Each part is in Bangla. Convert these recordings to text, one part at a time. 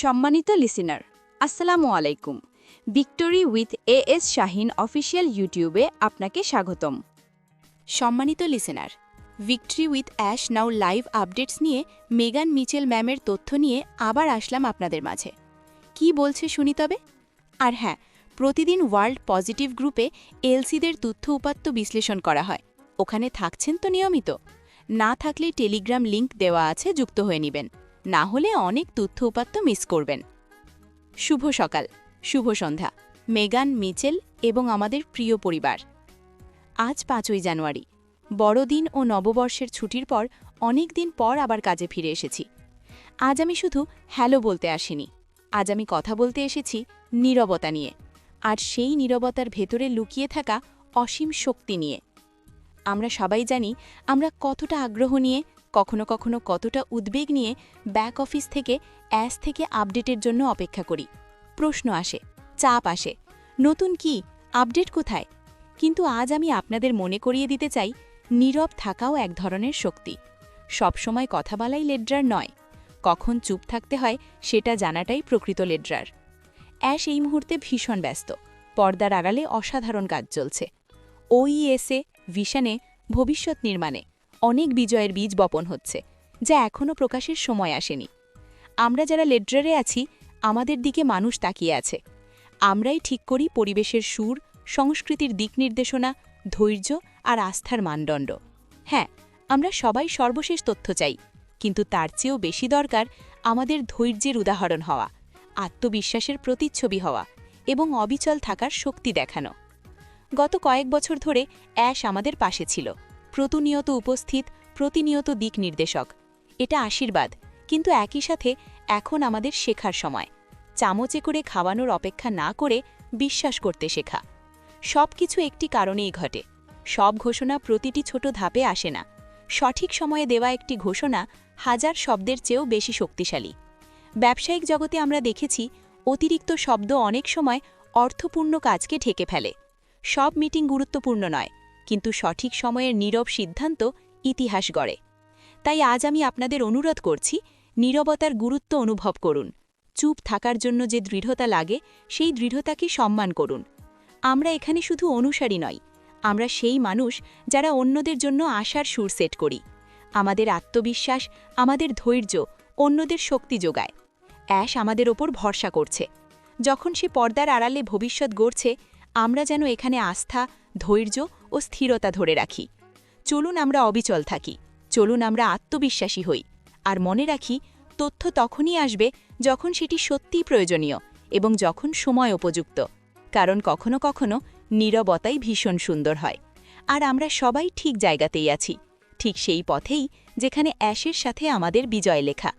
সম্মানিত লিসেনার আসসালামু আলাইকুম। Victory with A S Shahin official ইউটিউবে আপনাকে স্বাগতম। সম্মানিত listener victory with Ash now live updates নিয়ে মেগান মিচেল ম্যামের তথ্য নিয়ে আবার আসলাম আপনাদের মাঝে। কি বলছে শুনি তবে? আর হ্যাঁ প্রতিদিন ওয়ার্ল্ড পজিটিভ গ্রুপে এলসিদের তথ্য উপাত্ত বিশ্লেষণ করা হয়। ওখানে থাকছেন তো নিয়মিত। না থাকলে টেলিগ্রাম লিংক দেওয়া আছে, যুক্ত হয়ে নেবেন। না হলে অনেক তথ্য উপাত্ত মিস করবেন। শুভ সকাল, শুভ সন্ধ্যা। মেগান, মিচেল এবং আমাদের প্রিয় পরিবার। আজ পাঁচই জানুয়ারি। বড়দিন ও নববর্ষের ছুটির পর অনেক দিন পর আবার কাজে ফিরে এসেছি। আজ আমি শুধু হ্যালো বলতে আসিনি। আজ আমি কথা বলতে এসেছি নীরবতা নিয়ে। আর সেই নীরবতার ভেতরে লুকিয়ে থাকা অসীম শক্তি নিয়ে। আমরা সবাই জানি আমরা কতটা আগ্রহ নিয়ে কখনো কখনো কতটা উদ্বেগ নিয়ে ব্যাক অফিস থেকে অ্যাস থেকে আপডেটের জন্য অপেক্ষা করি। প্রশ্ন আসে, চাপ আসে, নতুন কি আপডেট কোথায়? কিন্তু আজ আমি আপনাদের মনে করিয়ে দিতে চাই, নীরব থাকাও এক ধরনের শক্তি। সবসময় কথা বলাই লেড্রার নয়, কখন চুপ থাকতে হয় সেটা জানাটাই প্রকৃত লেড্রার। অ্যাশ এই মুহূর্তে ভীষণ ব্যস্ত, পর্দার আড়ালে অসাধারণ কাজ চলছে। ওইএসএ ভিশনে ভবিষ্যৎ নির্মাণে। অনেক বিজয়ের বীজ বপন হচ্ছে, যা এখনও প্রকাশের সময় আসেনি। আমরা যারা লেড্রারে আছি, আমাদের দিকে মানুষ তাকিয়ে আছে। আমরাই ঠিক করি পরিবেশের সুর, সংস্কৃতির দিক নির্দেশনা, ধৈর্য আর আস্থার মানদণ্ড। হ্যাঁ আমরা সবাই সর্বশেষ তথ্য চাই, কিন্তু তার চেয়েও বেশি দরকার আমাদের ধৈর্যের উদাহরণ হওয়া, আত্মবিশ্বাসের প্রতিচ্ছবি হওয়া এবং অবিচল থাকার শক্তি দেখানো। গত কয়েক বছর ধরে অ্যাশ আমাদের পাশে ছিল। প্রতিনিয়ত উপস্থিত, প্রতিনিয়ত দিক নির্দেশক। এটা আশীর্বাদ, কিন্তু একই সাথে এখন আমাদের শেখার সময়। চামচে করে খাওয়ানোর অপেক্ষা না করে বিশ্বাস করতে শেখা। সব কিছু একটি কারণেই ঘটে। সব ঘোষণা প্রতিটি ছোট ধাপে আসে না। সঠিক সময়ে দেওয়া একটি ঘোষণা হাজার শব্দের চেয়েও বেশি শক্তিশালী। ব্যবসায়িক জগতে আমরা দেখেছি, অতিরিক্ত শব্দ অনেক সময় অর্থপূর্ণ কাজকে ঠেকে ফেলে। সব মিটিং গুরুত্বপূর্ণ নয়। কিন্তু সঠিক সময়ের নীরব সিদ্ধান্ত ইতিহাস গড়ে। তাই আজ আমি আপনাদের অনুরোধ করছি, নীরবতার গুরুত্ব অনুভব করুন। চুপ থাকার জন্য যে দৃঢ়তা লাগে, সেই দৃঢ়তাকে সম্মান করুন। আমরা এখানে শুধু অনুসারী নই, আমরা সেই মানুষ যারা অন্যদের জন্য আশার সুর সেট করি। আমাদের আত্মবিশ্বাস আমাদের ধৈর্য, অন্যদের শক্তি যোগায়। অ্যাশ আমাদের ওপর ভরসা করছে। যখন সে পর্দার আড়ালে ভবিষ্যৎ গড়ছে আমরা যেন এখানে আস্থা, ধৈর্য ও স্থিরতা ধরে রাখি। চলুন আমরা অবিচল থাকি। চলুন আমরা আত্মবিশ্বাসী হই। আর মনে রাখি, তথ্য তখনই আসবে যখন সেটি সত্যিই প্রয়োজনীয় এবং যখন সময় উপযুক্ত। কারণ কখনো কখনো নীরবতাই ভীষণ সুন্দর হয়। আর আমরা সবাই ঠিক জায়গাতেই আছি। ঠিক সেই পথেই যেখানে অ্যাশের সাথে আমাদের বিজয় লেখা।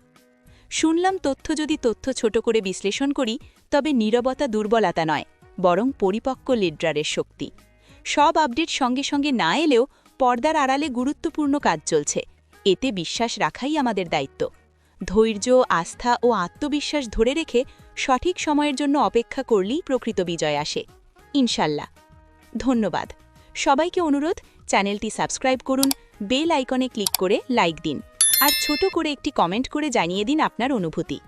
শুনলাম তথ্য যদি তথ্য ছোট করে বিশ্লেষণ করি, তবে নীরবতা দুর্বলতা নয়। বরং পরিপক্ক লিড্রারের শক্তি। সব আপডেট সঙ্গে সঙ্গে না এলেও পর্দার আড়ালে গুরুত্বপূর্ণ কাজ চলছে। এতে বিশ্বাস রাখাই আমাদের দায়িত্ব। ধৈর্য, আস্থা ও আত্মবিশ্বাস ধরে রেখে সঠিক সময়ের জন্য অপেক্ষা করলেই প্রকৃত বিজয় আসে। ইনশাল্লাহ। ধন্যবাদ। সবাইকে অনুরোধ, চ্যানেলটি সাবস্ক্রাইব করুন, বেল আইকনে ক্লিক করে লাইক দিন। আর ছোট করে একটি কমেন্ট করে জানিয়ে দিন আপনার অনুভূতি।